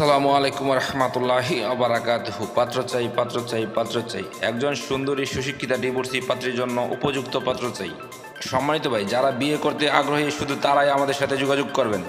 আসসালামু আলাইকুম রহমতুল্লাহি আবরাকাতহু পাত্র চাই পাত্র চাই পাত্র চাই। একজন সুন্দরী, সুশিক্ষিতা ডিভোর্সি পাত্রীর জন্য উপযুক্ত পাত্র চাই। সম্মানিত ভাই, যারা বিয়ে করতে আগ্রহী, শুধু তারাই আমাদের সাথে যোগাযোগ করবেন।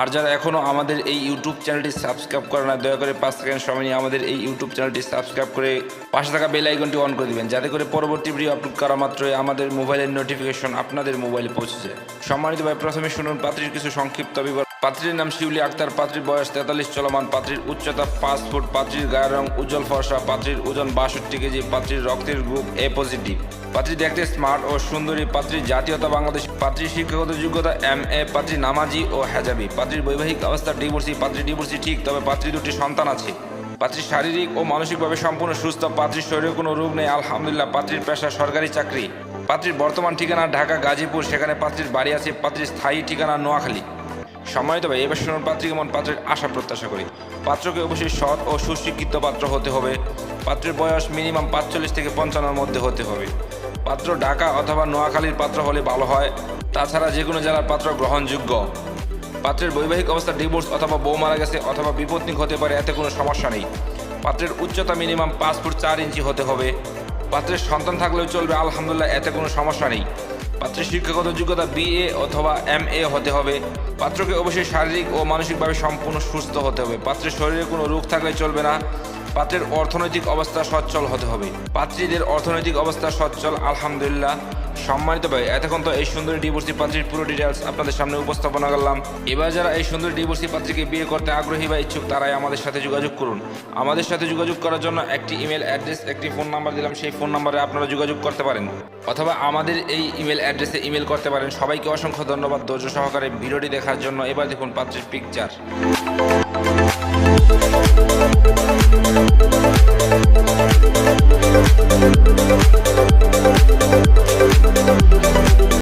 আর যারা এখনও আমাদের এই ইউটিউব চ্যানেলটি সাবস্ক্রাইব করে না, দয়া করে পাঁচ সেকেন্ড সময় নিয়ে আমাদের এই ইউটিউব চ্যানেলটি সাবস্ক্রাইব করে পাশে থাকা বেল আইকনটি অন করে দিবেন, যাতে করে পরবর্তী ভিডিও আপলোড করা মাত্রই আমাদের মোবাইলের নোটিফিকেশন আপনাদের মোবাইলে পৌঁছে যায়। সম্মানিত ভাই, প্রথমে শুনুন পাত্রীর কিছু সংক্ষিপ্ত বিবরণ। পাত্রীর নাম শিউলি আক্তার, পাত্রীর বয়স তেতাল্লিশ, চলমান পাত্রীর উচ্চতা পাঁচ ফুট, পাত্রীর গায়ের রং উজ্জ্বল ফর্সা, পাত্রীর ওজন বাষট্টি কেজি, পাত্রীর রক্তের গ্রুপ এ পজিটিভ পাত্রী দেখতে স্মার্ট ও সুন্দরী পাত্রীর জাতীয়তা বাংলাদেশ পাত্রীর শিক্ষাগত যোগ্যতা এম এ পাত্রী নামাজি ও হেজাবি। পাত্রীর বৈবাহিক অবস্থা ডিভোর্সি পাত্রী ডিভোর্সি ঠিক, তবে পাত্রী দুটি সন্তান আছে। পাত্রীর শারীরিক ও মানসিকভাবে সম্পূর্ণ সুস্থ, পাত্রীর শরীরে কোনো রোগ নেই, আলহামদুলিল্লাহ, পাত্রীর পেশা সরকারি চাকরি। পাত্রীর বর্তমান ঠিকানা ঢাকা, গাজীপুর, সেখানে পাত্রীর বাড়ি আছে, পাত্রীর স্থায়ী ঠিকানা নোয়াখালী। সম্মানিত ভাই, এবার শুনুন পাত্রী কেমন? পাত্রের আশা প্রত্যাশা করি। পাত্রকে অবশ্যই সৎ ও সুশিক্ষিত পাত্র হতে হবে। পাত্রের বয়স মিনিমাম পাঁচচল্লিশ থেকে পঞ্চান্নর মধ্যে হতে হবে। পাত্র ঢাকা অথবা নোয়াখালীর পাত্র হলে ভালো হয়। তাছাড়া যে কোনো জেলার পাত্র গ্রহণযোগ্য। পাত্রের বৈবাহিক অবস্থা ডিভোর্স অথবা বউ মারা গেছে অথবা বিপত্নিক হতে পারে, এতে কোনো সমস্যা নেই। পাত্রের উচ্চতা মিনিমাম পাঁচ ফুট চার ইঞ্চি হতে হবে। পাত্রের সন্তান থাকলেও চলবে, আলহামদুলিল্লাহ, এতে কোনো সমস্যা নেই। পাত্রের শিক্ষাগত যোগ্যতা বিএ অথবা এম এ হতে হবে। পাত্রকে অবশ্যই শারীরিক ও মানসিকভাবে সম্পূর্ণ সুস্থ হতে হবে। পাত্রের শরীরে কোনো রোগ থাকলে চলবে না। পাত্রের অর্থনৈতিক অবস্থা সচ্ছল হতে হবে। পাত্রীদের অর্থনৈতিক অবস্থা সচ্ছল, আলহামদুলিল্লাহ। সম্মানিত ভাই, এতক্ষণ তো এই সুন্দর ডিভোর্সি পাত্রীর পুরো ডিটেলস আপনাদের সামনে উপস্থাপনা করলাম। এবার যারা এই সুন্দর ডিভোর্সি পাত্রীকে বিয়ে করতে আগ্রহী বা ইচ্ছুক, তারাই আমাদের সাথে যোগাযোগ করুন। আমাদের সাথে যোগাযোগ করার জন্য একটি ইমেল অ্যাড্রেস একটি ফোন নাম্বার দিলাম, সেই ফোন নাম্বারে আপনারা যোগাযোগ করতে পারেন। অথবা আমাদের এই ইমেল অ্যাড্রেসে ইমেল করতে পারেন। সবাইকে অসংখ্য ধন্যবাদ ধৈর্য সহকারে ভিডিওটি দেখার জন্য। এবার দেখুন পাত্রীর পিকচার